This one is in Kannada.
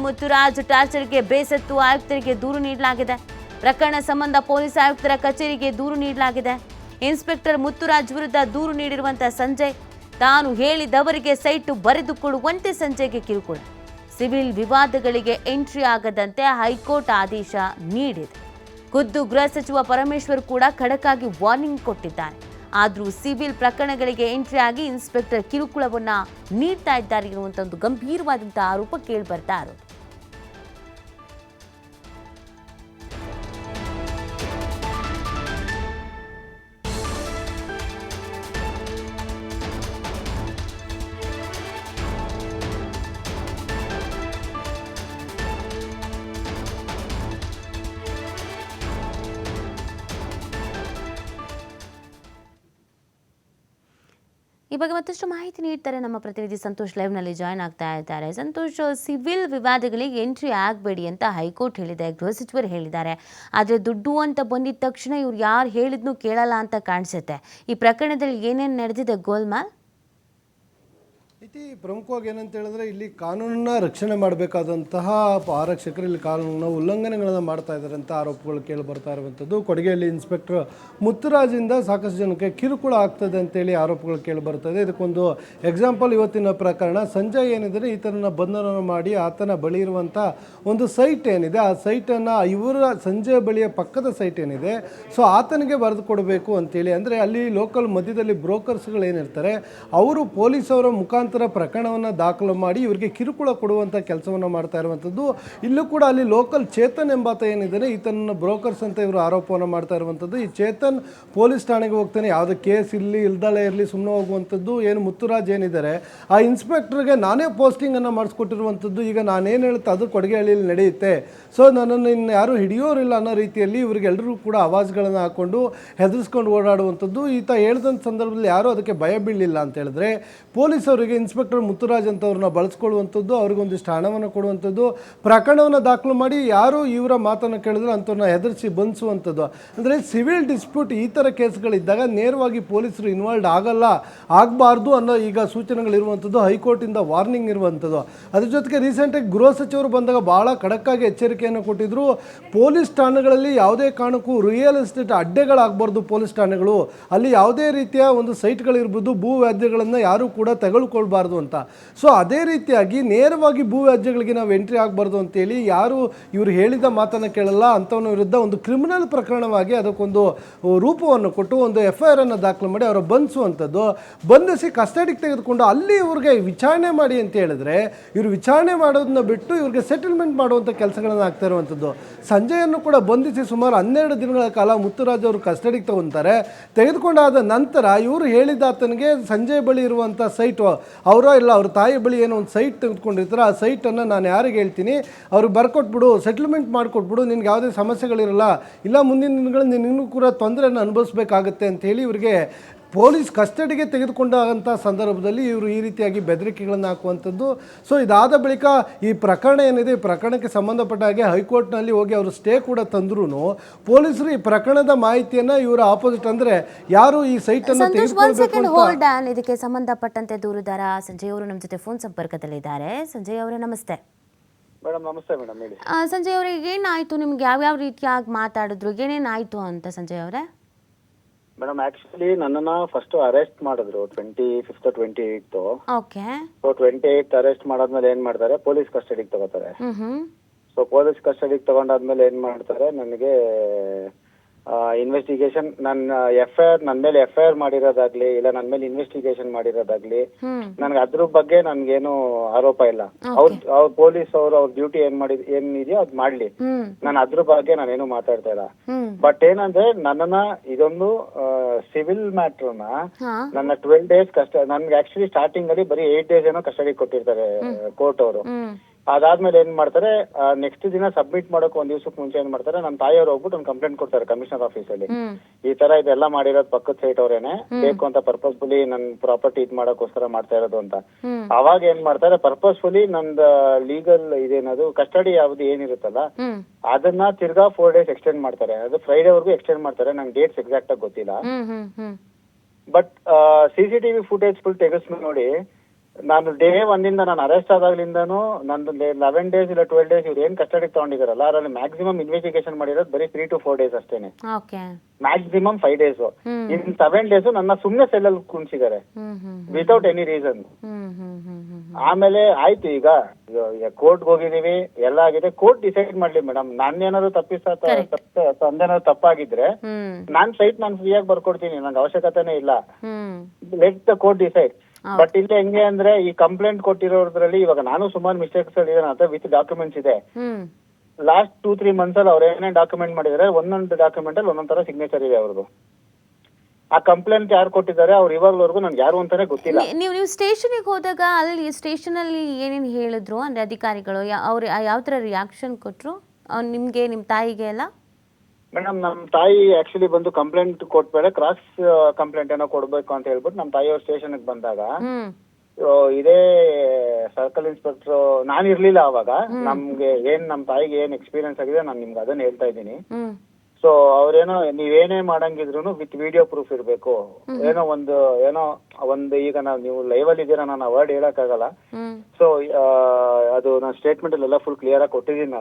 ಮುತ್ತುರಾಜ್ ಟಾರ್ಚರ್ಗೆ ಬೇಸತ್ತು ಆಯುಕ್ತರಿಗೆ ದೂರು ನೀಡಲಾಗಿದೆ. ಪ್ರಕರಣ ಸಂಬಂಧ ಪೊಲೀಸ್ ಆಯುಕ್ತರ ಕಚೇರಿಗೆ ದೂರು ನೀಡಲಾಗಿದೆ. ಇನ್ಸ್ಪೆಕ್ಟರ್ ಮುತ್ತುರಾಜ್ ವಿರುದ್ಧ ದೂರು ನೀಡಿರುವಂತಹ ಸಂಜಯ್, ತಾನು ಹೇಳಿದವರಿಗೆ ಸೈಟು ಬರೆದುಕೊಳ್ಳುವಂತೆ ಸಂಜಯ್ಗೆ ಕಿರುಕುಳ. ಸಿವಿಲ್ ವಿವಾದಗಳಿಗೆ ಎಂಟ್ರಿ ಆಗದಂತೆ ಹೈಕೋರ್ಟ್ ಆದೇಶ ನೀಡಿದೆ. ಖುದ್ದು ಗೃಹ ಸಚಿವ ಪರಮೇಶ್ವರ್ ಕೂಡ ಖಡಕ್ಕಾಗಿ ವಾರ್ನಿಂಗ್ ಕೊಟ್ಟಿದ್ದಾರೆ. ಆದರೂ ಸಿವಿಲ್ ಪ್ರಕರಣಗಳಿಗೆ ಎಂಟ್ರಿ ಆಗಿ ಇನ್ಸ್ಪೆಕ್ಟರ್ ಕಿರುಕುಳವನ್ನು ನೀಡ್ತಾ ಇದ್ದಾರೆ ಎನ್ನುವಂಥ ಒಂದು ಗಂಭೀರವಾದಂಥ ಆರೋಪ ಕೇಳಿ ಬರ್ತಾ ಇರೋದು. ಈ ಬಗ್ಗೆ ಮತ್ತಷ್ಟು ಮಾಹಿತಿ ನೀಡ್ತಾರೆ ನಮ್ಮ ಪ್ರತಿನಿಧಿ ಸಂತೋಷ್ ಲೈವ್ನಲ್ಲಿ ಜಾಯ್ನ್ ಆಗ್ತಾ ಇದ್ದಾರೆ. ಸಂತೋಷ್, ಸಿವಿಲ್ ವಿವಾದಗಳಿಗೆ ಎಂಟ್ರಿ ಆಗಬೇಡಿ ಅಂತ ಹೈಕೋರ್ಟ್ ಹೇಳಿದೆ, ಗೃಹ ಸಚಿವರು ಹೇಳಿದ್ದಾರೆ. ಆದರೆ ದುಡ್ಡು ಅಂತ ಬಂದಿದ್ದ ತಕ್ಷಣ ಇವ್ರು ಯಾರು ಹೇಳಿದ್ನು ಕೇಳಲ್ಲ ಅಂತ ಕಾಣಿಸುತ್ತೆ. ಈ ಪ್ರಕರಣದಲ್ಲಿ ಏನೇನು ನಡೆದಿದೆ ಗೋಲ್ಮಾಲ್? ಇತಿ ಪ್ರಮುಖವಾಗಿ ಏನಂತ ಹೇಳಿದ್ರೆ ಇಲ್ಲಿ ಕಾನೂನನ್ನ ರಕ್ಷಣೆ ಮಾಡಬೇಕಾದಂತಹ ಆರಕ್ಷಕರು ಇಲ್ಲಿ ಕಾನೂನನ್ನ ಉಲ್ಲಂಘನೆಗಳನ್ನು ಮಾಡ್ತಾ ಇದ್ದಾರೆ ಅಂತ ಆರೋಪಗಳು ಕೇಳಿ ಬರ್ತಾ ಇರುವಂಥದ್ದು. ಕೊಡಗೆಯಲ್ಲಿ ಇನ್ಸ್ಪೆಕ್ಟರ್ ಮುತ್ತುರಾಜಿಂದ ಸಾಕಷ್ಟು ಜನಕ್ಕೆ ಕಿರುಕುಳ ಆಗ್ತದೆ ಅಂತೇಳಿ ಆರೋಪಗಳು ಕೇಳಿ ಬರ್ತದೆ ಇದಕ್ಕೊಂದು ಎಕ್ಸಾಂಪಲ್ ಇವತ್ತಿನ ಪ್ರಕರಣ. ಸಂಜಯ್ ಏನಿದ್ರೆ ಈತನನ್ನ ಬಂಧನ ಮಾಡಿ ಆತನ ಬಳಿ ಇರುವಂಥ ಒಂದು ಸೈಟ್ ಏನಿದೆ? ಆ ಸೈಟನ್ನು ಇವರ ಸಂಜಯ್ ಬಳಿಯ ಪಕ್ಕದ ಸೈಟ್ ಏನಿದೆ? ಸೊ ಆತನಿಗೆ ಬರೆದು ಕೊಡಬೇಕು ಅಂತೇಳಿ ಅಂದರೆ ಅಲ್ಲಿ ಲೋಕಲ್ ಮಧ್ಯದಲ್ಲಿ ಬ್ರೋಕರ್ಸ್ಗಳು ಏನಿರ್ತಾರೆ? ಅವರು ಪೊಲೀಸ್ ಅವರ ಮುಖಾಂತರ ಪ್ರಕರಣವನ್ನು ದಾಖಲು ಮಾಡಿ ಇವರಿಗೆ ಕಿರುಕುಳ ಕೊಡುವಂಥ ಕೆಲಸವನ್ನು ಮಾಡ್ತಾ ಇರುವಂಥದ್ದು ಇಲ್ಲೂ ಕೂಡ ಅಲ್ಲಿ ಲೋಕಲ್ ಚೇತನ್ ಎಂಬಾತ ಏನಿದ್ದಾನೆ ಈತನ ಬ್ರೋಕರ್ಸ್ ಅಂತ ಇವರು ಆರೋಪವನ್ನು ಮಾಡ್ತಾ ಇರುವಂಥದ್ದು ಈ ಚೇತನ್ ಪೊಲೀಸ್ ಠಾಣೆಗೆ ಹೋಗ್ತಾನೆ. ಯಾವುದೇ ಕೇಸ್ ಇಲ್ಲಿ ಇಲ್ದಲೇ ಇರಲಿ ಸುಮ್ಮನೆ ಹೋಗುವಂಥದ್ದು ಏನು ಮುತ್ತುರಾಜ್ ಏನಿದ್ದಾರೆ ಆ ಇನ್ಸ್ಪೆಕ್ಟರ್ಗೆ ನಾನೇ ಪೋಸ್ಟಿಂಗನ್ನು ಮಾಡಿಸ್ಕೊಟ್ಟಿರುವಂಥದ್ದು ಈಗ ನಾನೇನು ಹೇಳ್ತಾ, ಅದು ಕೊಡುಗೆ ಹಳ್ಳಿಯಲ್ಲಿ ನಡೆಯುತ್ತೆ. ಸೊ ನನ್ನನ್ನು ಇನ್ನು ಯಾರೂ ಹಿಡಿಯೋರಿಲ್ಲ ಅನ್ನೋ ರೀತಿಯಲ್ಲಿ ಇವರಿಗೆಲ್ಲರೂ ಕೂಡ ಆವಾಜ್ಗಳನ್ನು ಹಾಕ್ಕೊಂಡು ಹೆದರಿಸ್ಕೊಂಡು ಓಡಾಡುವಂಥದ್ದು ಈತ ಹೇಳ್ದಂಥ ಸಂದರ್ಭದಲ್ಲಿ ಯಾರೂ ಅದಕ್ಕೆ ಭಯ ಬೀಳಲಿಲ್ಲ ಅಂತ ಹೇಳಿದ್ರೆ, ಪೊಲೀಸ್ ಅವರಿಗೆ ಇನ್ಸ್ಪೆಕ್ಟರ್ ಮುತ್ತುರಾಜ್ ಅಂತವ್ರನ್ನ ಬಳಸ್ಕೊಳ್ಳುವಂಥದ್ದು, ಅವ್ರಿಗೊಂದಿಷ್ಟು ಹಣವನ್ನು ಕೊಡುವಂಥದ್ದು, ಪ್ರಕರಣವನ್ನು ದಾಖಲು ಮಾಡಿ ಯಾರು ಇವರ ಮಾತನ್ನು ಕೇಳಿದ್ರೆ ಅಂಥವ್ರನ್ನ ಹೆದರಿಸಿ ಬಂಧಿಸುವಂಥದ್ದು. ಅಂದರೆ ಸಿವಿಲ್ ಡಿಸ್ಪ್ಯೂಟ್ ಈ ಥರ ಕೇಸ್ಗಳಿದ್ದಾಗ ನೇರವಾಗಿ ಪೊಲೀಸರು ಇನ್ವಾಲ್ವ್ ಆಗಲ್ಲ, ಆಗಬಾರ್ದು ಅನ್ನೋ ಈಗ ಸೂಚನೆಗಳಿರುವಂಥದ್ದು, ಹೈಕೋರ್ಟಿಂದ ವಾರ್ನಿಂಗ್ ಇರುವಂಥದ್ದು. ಅದ್ರ ಜೊತೆಗೆ ರೀಸೆಂಟಾಗಿ ಗೃಹ ಸಚಿವರು ಬಂದಾಗ ಭಾಳ ಖಡಕ್ಕಾಗಿ ಎಚ್ಚರಿಕೆಯನ್ನು ಕೊಟ್ಟಿದ್ರು. ಪೊಲೀಸ್ ಠಾಣೆಗಳಲ್ಲಿ ಯಾವುದೇ ಕಾರಣಕ್ಕೂ ರಿಯಲ್ ಎಸ್ಟೇಟ್ ಅಡ್ಡೆಗಳಾಗಬಾರ್ದು ಪೊಲೀಸ್ ಠಾಣೆಗಳು. ಅಲ್ಲಿ ಯಾವುದೇ ರೀತಿಯ ಒಂದು ಸೈಟ್ಗಳಿರ್ಬೋದು, ಭೂ ವ್ಯಾಜ್ಯಗಳನ್ನು ಯಾರೂ ಕೂಡ ತೆಗೆದುಕೊಳ್ಬಾರ್ದು ಅಂತ. ಸೊ ಅದೇ ರೀತಿಯಾಗಿ ನೇರವಾಗಿ ಭೂ ವ್ಯಾಜ್ಯಗಳಿಗೆ ನಾವು ಎಂಟ್ರಿ ಆಗಬಾರ್ದು ಅಂತೇಳಿ ಯಾರು ಇವರು ಹೇಳಿದ ಮಾತನ್ನು ಕೇಳಲ್ಲ ಅಂಥವನ ವಿರುದ್ಧ ಒಂದು ಕ್ರಿಮಿನಲ್ ಪ್ರಕರಣವಾಗಿ ಅದಕ್ಕೊಂದು ರೂಪವನ್ನು ಕೊಟ್ಟು ಒಂದು ಎಫ್ ಐ ಆರನ್ನು ದಾಖಲು ಮಾಡಿ ಅವರ ಬಂಧಿಸುವಂಥದ್ದು. ಬಂಧಿಸಿ ಕಸ್ಟಡಿಗೆ ತೆಗೆದುಕೊಂಡು ಅಲ್ಲಿ ಇವ್ರಿಗೆ ವಿಚಾರಣೆ ಮಾಡಿ ಅಂತ ಹೇಳಿದ್ರೆ ಇವರು ವಿಚಾರಣೆ ಮಾಡೋದನ್ನ ಬಿಟ್ಟು ಇವ್ರಿಗೆ ಸೆಟಲ್ಮೆಂಟ್ ಮಾಡುವಂಥ ಕೆಲಸಗಳನ್ನು ಆಗ್ತಾ ಇರುವಂಥದ್ದು. ಸಂಜೆಯನ್ನು ಕೂಡ ಬಂಧಿಸಿ ಸುಮಾರು ಹನ್ನೆರಡು ದಿನಗಳ ಕಾಲ ಮುತ್ತುರಾಜ್ ಅವರು ಕಸ್ಟಡಿಗೆ ತಗೊಂತಾರೆ. ತೆಗೆದುಕೊಂಡಾದ ನಂತರ ಇವರು ಹೇಳಿದ ಆತನಿಗೆ ಸಂಜೆ ಬಳಿ ಇರುವಂಥ ಸೈಟು ಅವರ ಇಲ್ಲ, ಅವ್ರ ತಾಯಿ ಬಳಿ ಏನೋ ಒಂದು ಸೈಟ್ ತೆಗೆದುಕೊಂಡಿರ್ತಾರೆ, ಆ ಸೈಟನ್ನು ನಾನು ಯಾರಿಗೆ ಹೇಳ್ತೀನಿ? ಅವ್ರಿಗೆ ಬರ್ಕೊಟ್ಬಿಡು ಸೆಟ್ಲ್ಮೆಂಟ್ ಮಾಡಿಕೊಟ್ಬಿಡು, ನಿನ್ಗೆ ಯಾವುದೇ ಸಮಸ್ಯೆಗಳಿರಲ್ಲ, ಇಲ್ಲ ಮುಂದಿನ ದಿನಗಳಲ್ಲಿ ನಿನ್ನೂ ಕೂಡ ತೊಂದರೆಯನ್ನು ಅನುಭವಿಸ್ಬೇಕಾಗತ್ತೆ ಅಂತ ಹೇಳಿ ಇವರಿಗೆ ಪೊಲೀಸ್ ಕಸ್ಟಡಿಗೆ ತೆಗೆದುಕೊಂಡಂಥ ಸಂದರ್ಭದಲ್ಲಿ ಇವರು ಈ ರೀತಿಯಾಗಿ ಬೆದರಿಕೆಗಳನ್ನು ಹಾಕುವಂಥದ್ದು. ಸೊ ಇದಾದ ಬಳಿಕ ಈ ಪ್ರಕರಣ ಏನಿದೆ ಈ ಪ್ರಕರಣಕ್ಕೆ ಸಂಬಂಧಪಟ್ಟ ಹಾಗೆ ಹೈಕೋರ್ಟ್ನಲ್ಲಿ ಹೋಗಿ ಅವರು ಸ್ಟೇ ಕೂಡ ತಂದ್ರೂ ಪೊಲೀಸರು ಈ ಪ್ರಕರಣದ ಮಾಹಿತಿಯನ್ನು ಇವರ ಆಪೋಸಿಟ್ ಅಂದರೆ ಯಾರು ಈ ಸೈಟನ್ನು ಇದಕ್ಕೆ ಸಂಬಂಧಪಟ್ಟಂತೆ ದೂರುದಾರ ಸಂಜಯ್ ಅವರು ನಮ್ಮ ಜೊತೆ ಫೋನ್ ಸಂಪರ್ಕದಲ್ಲಿದ್ದಾರೆ. ಸಂಜಯ್ ಅವರೇ ನಮಸ್ತೆ. ಮೇಡಮ್ ನಮಸ್ತೆ ಮೇಡಮ್ ಹೇಳಿ. ಸಂಜಯ್ ಅವರಿಗೆ ಏನಾಯ್ತು? ನಿಮ್ಗೆ ಯಾವ್ಯಾವ ರೀತಿಯಾಗಿ ಮಾತಾಡಿದ್ರು? ಏನೇನಾಯ್ತು ಅಂತ ಸಂಜಯ್ ಅವರೇ? ಮೇಡಮ್ ಆಕ್ಚುಲಿ ನನ್ನನ್ನ ಫಸ್ಟ್ ಅರೆಸ್ಟ್ ಮಾಡಿದ್ರು twenty fifth twenty okay so twenty eight arrest ಮಾಡಾದ್ಮೇಲೆ ಏನ್ ಮಾಡ್ತಾರೆ? ಪೊಲೀಸ್ ಕಸ್ಟಡಿಗೆ ತಗೋತಾರೆ. ಸೊ ಪೊಲೀಸ್ ಕಸ್ಟಡಿಗೆ ತಗೊಂಡಾದ್ಮೇಲೆ ಏನ್ ಮಾಡ್ತಾರೆ? ನನಗೆ ಇನ್ವೆಸ್ಟಿಗೇಷನ್ ನನ್ನ ಎಫ್ ಐ ಆರ್ ನನ್ನ ಮೇಲೆ ಎಫ್ ಐ ಆರ್ ಮಾಡಿರೋದಾಗ್ಲಿ ಇಲ್ಲ ನನ್ನ ಮೇಲೆ ಇನ್ವೆಸ್ಟಿಗೇಷನ್ ಮಾಡಿರೋದಾಗ್ಲಿ ನನ್ಗೆ ಅದ್ರ ಬಗ್ಗೆ ನನ್ಗೇನು ಆರೋಪ ಇಲ್ಲ. ಅವ್ರ ಅವ್ರ ಪೊಲೀಸ್ ಅವರು ಅವ್ರ ಡ್ಯೂಟಿ ಏನ್ ಮಾಡಿ ಇದೆಯೋ ಅದ್ ಮಾಡ್ಲಿ. ನಾನು ಅದ್ರ ಬಗ್ಗೆ ನಾನೇನು ಮಾತಾಡ್ತಾ ಇಲ್ಲ. ಬಟ್ ಏನಂದ್ರೆ ನನ್ನನ್ನ ಇದೊಂದು ಸಿವಿಲ್ ಮ್ಯಾಟ್ರನ್ನ ನನ್ನ ಟ್ವೆಲ್ ಡೇಸ್ ಕಷ್ಟ ನನ್ಗೆ ಆಕ್ಚುಲಿ ಸ್ಟಾರ್ಟಿಂಗ್ ಅಲ್ಲಿ ಬರೀ ಏಟ್ ಡೇಸ್ ಏನೋ ಕಸ್ಟಡಿ ಕೊಟ್ಟಿರ್ತಾರೆ ಕೋರ್ಟ್ ಅವರು. ಅದಾದ್ಮೇಲೆ ಏನ್ ಮಾಡ್ತಾರೆ ನೆಕ್ಸ್ಟ್ ದಿನ ಸಬ್ಮಿಟ್ ಮಾಡೋಕೆ ಒಂದ್ ದಿವ್ಸಕ್ಕೆ ಮುಂಚೆ ಏನ್ ಮಾಡ್ತಾರೆ ನಮ್ಮ ತಾಯಿಯವ್ರು ಹೋಗ್ಬಿಟ್ಟು ಒಂದು ಕಂಪ್ಲೇಂಟ್ ಕೊಡ್ತಾರೆ ಕಮಿಷನರ್ ಆಫೀಸ್ ಅಲ್ಲಿ. ಈ ತರ ಇದೆಲ್ಲ ಮಾಡಿರೋದು ಪಕ್ಕದ ಸೈಟ್ ಅವ್ರೇನೆ. ಬೇಕು ಅಂತ ಪರ್ಪಸ್ಫುಲಿ ನನ್ ಪ್ರಾಪರ್ಟಿ ಇದ್ ಮಾಡಕ್ಕೋಸ್ಕರ ಮಾಡ್ತಾ ಇರೋದು ಅಂತ. ಅವಾಗ ಏನ್ ಮಾಡ್ತಾರೆ ಪರ್ಪಸ್ಫುಲಿ ನಂದ ಲೀಗಲ್ ಇದೇನದು ಕಸ್ಟಡಿ ಯಾವ್ದು ಏನಿರುತ್ತಲ್ಲ ಅದನ್ನ ತಿರ್ಗಾ ಫೋರ್ ಡೇಸ್ ಎಕ್ಸ್ಟೆಂಡ್ ಮಾಡ್ತಾರೆ. ಅದು ಫ್ರೈಡೆ ವರ್ಗೂ ಎಕ್ಸ್ಟೆಂಡ್ ಮಾಡ್ತಾರೆ ನಂಗೆ ಡೇಟ್ಸ್ ಎಕ್ಸಾಕ್ಟ್ ಆಗಿ ಗೊತ್ತಿಲ್ಲ. But C C TV footage full ತೆಗೆಸ್ ನೋಡಿ ನಾನು ಡೇ ಒಂದಿಂದ ನಾನು ಅರೆಸ್ಟ್ ಆದಾಗ್ಲಿಂದನೂ ನಂದು ಲೆವೆನ್ ಡೇಸ್ ಇಲ್ಲ ಟ್ವೆಲ್ ಡೇಸ್ ಇವ್ರು ಏನ್ ಕಸ್ಟಡಿ ತಗೊಂಡಿದಾರಲ್ಲ ಅದರಲ್ಲಿ ಮ್ಯಾಕ್ಸಿಮಮ್ ಇನ್ವೆಸ್ಟಿಗೇಷನ್ ಮಾಡಿರೋದು ಬರೀ ತ್ರೀ ಟು ಫೋರ್ ಡೇಸ್ ಅಷ್ಟೇನೆ. Okay. Maximum five days. In seven days ನನ್ನ ಸುಮ್ನೆ ಸೆಲ್ಲಲ್ಲಿ ಕುಣಿಸಿದ್ದಾರೆ ವಿತೌಟ್ ಎನಿ ರೀಸನ್ ಆಮೇಲೆ ಆಯ್ತು ಈಗ. ಕೋರ್ಟ್ ಹೋಗಿದೀವಿ ಎಲ್ಲ ಆಗಿದೆ. ಕೋರ್ಟ್ ಡಿಸೈಡ್ ಮಾಡ್ಲಿ ಮೇಡಮ್. ನಾನೇನಾದ್ರು ತಪ್ಪಿಸ ತಂದೇನಾದ್ರು ತಪ್ಪಾಗಿದ್ರೆ ನಾನ್ ಸೈಟ್ ನಾನು ಫ್ರೀಯಾಗಿ ಬರ್ಕೊಡ್ತೀನಿ ನಂಗೆ ಅವಶ್ಯಕತೆನೇ ಇಲ್ಲ. Let the court decide but ಇಲ್ಲಿ ಹೆಂಗೆ ಅಂದ್ರೆ ಈ ಕಂಪ್ಲೇಂಟ್ ಕೊಟ್ಟಿರೋದ್ರಲ್ಲಿ ಇವಾಗ ನಾನು ಸುಮಾರು ಮಿಸ್ಟೇಕ್ಸ್ ಅಲ್ಲಿ ಇದೆ ನನ್ನ ವಿತ್ ಡಾಕ್ಯುಮೆಂಟ್ಸ್ ಇದೆ. Hmm. Last two three months ಅಲ್ಲಿ ಅವ್ರು ಏನೇ ಡಾಕ್ಯುಮೆಂಟ್ ಮಾಡಿದ್ದಾರೆ ಒಂದೊಂದು ಡಾಕ್ಯುಮೆಂಟ್ ಅಲ್ಲಿ ಒಂದೊಂದ್ ತರ ಸಿಗ್ನೇಚರ್ ಇದೆ ಅವ್ರದ್ದು. ಆ ಕಂಪ್ಲೇಂಟ್ ಯಾರು ಕೊಟ್ಟಿದ್ದಾರೆ ಅವ್ರು ಇವಾಗ್ಲವರೆಗೂ ನನ್ಗೆ ಯಾರು ಅಂತಾನೆ ಗೊತ್ತಿಲ್ಲ. ನೀವು ನೀವು ಸ್ಟೇಷನಿಗೆ ಹೋದಾಗ ಅಲ್ಲಿ ಸ್ಟೇಷನ್ ಅಲ್ಲಿ ಏನೇನು ಹೇಳಿದ್ರು ಅಂದ್ರೆ ಅಧಿಕಾರಿಗಳು ಯಾ- ಅವ್ರು ಯಾವ ತರ ರಿಯಾಕ್ಷನ್ ಕೊಟ್ಟರು ನಿಮಗೆ ನಿಮ್ಮ ತಾಯಿಗೆ ಎಲ್ಲ? ಮೇಡಮ್ ನಮ್ಮ ತಾಯಿ ಆಕ್ಚುಲಿ ಬಂದು ಕಂಪ್ಲೇಂಟ್ ಕೊಟ್ಬೇಡ ಕ್ರಾಸ್ ಕಂಪ್ಲೇಂಟ್ ಏನೋ ಕೊಡ್ಬೇಕು ಅಂತ ಹೇಳ್ಬಿಟ್ಟು ನಮ್ಮ ತಾಯಿ ಅವ್ರ ಸ್ಟೇಷನ್ ಬಂದಾಗ ಹ್ಮ್. ಇದೇ ಸರ್ಕಲ್ ಇನ್ಸ್ಪೆಕ್ಟರ್ ನಾನು ಇರ್ಲಿಲ್ಲ ಅವಾಗ. ನಮ್ಗೆ ಏನ್ ನಮ್ಮ ತಾಯಿಗೆ ಏನ್ ಎಕ್ಸ್ಪೀರಿಯನ್ಸ್ ಆಗಿದೆ ನಾನು ನಿಮ್ಗೆ ಅದನ್ನ ಹೇಳ್ತಾ ಇದ್ದೀನಿ. ಹ್ಮ್. ಸೊ ಅವ್ರೇನೋ ನೀವೇನೇ ಮಾಡಂಗಿದ್ರು ವಿತ್ ವಿಡಿಯೋ ಪ್ರೂಫ್ ಇರ್ಬೇಕು. ಏನೋ ಒಂದು ಏನೋ ಒಂದು ಈಗ ನಾವು ನೀವು ಲೈವ್ ಅಲ್ಲಿ ಇದ್ದೀರಾ ನಾನು ವರ್ಡ್ ಹೇಳಕ್ಕಾಗಲ್ಲ. ಹ್ಮ್. ಸೊ ಅದು ನಾನು ಸ್ಟೇಟ್ಮೆಂಟ್ ಎಲ್ಲ ಫುಲ್ ಕ್ಲಿಯರ್ ಆಗಿ ಕೊಟ್ಟಿದ್ದೀನಿ ನಾನು.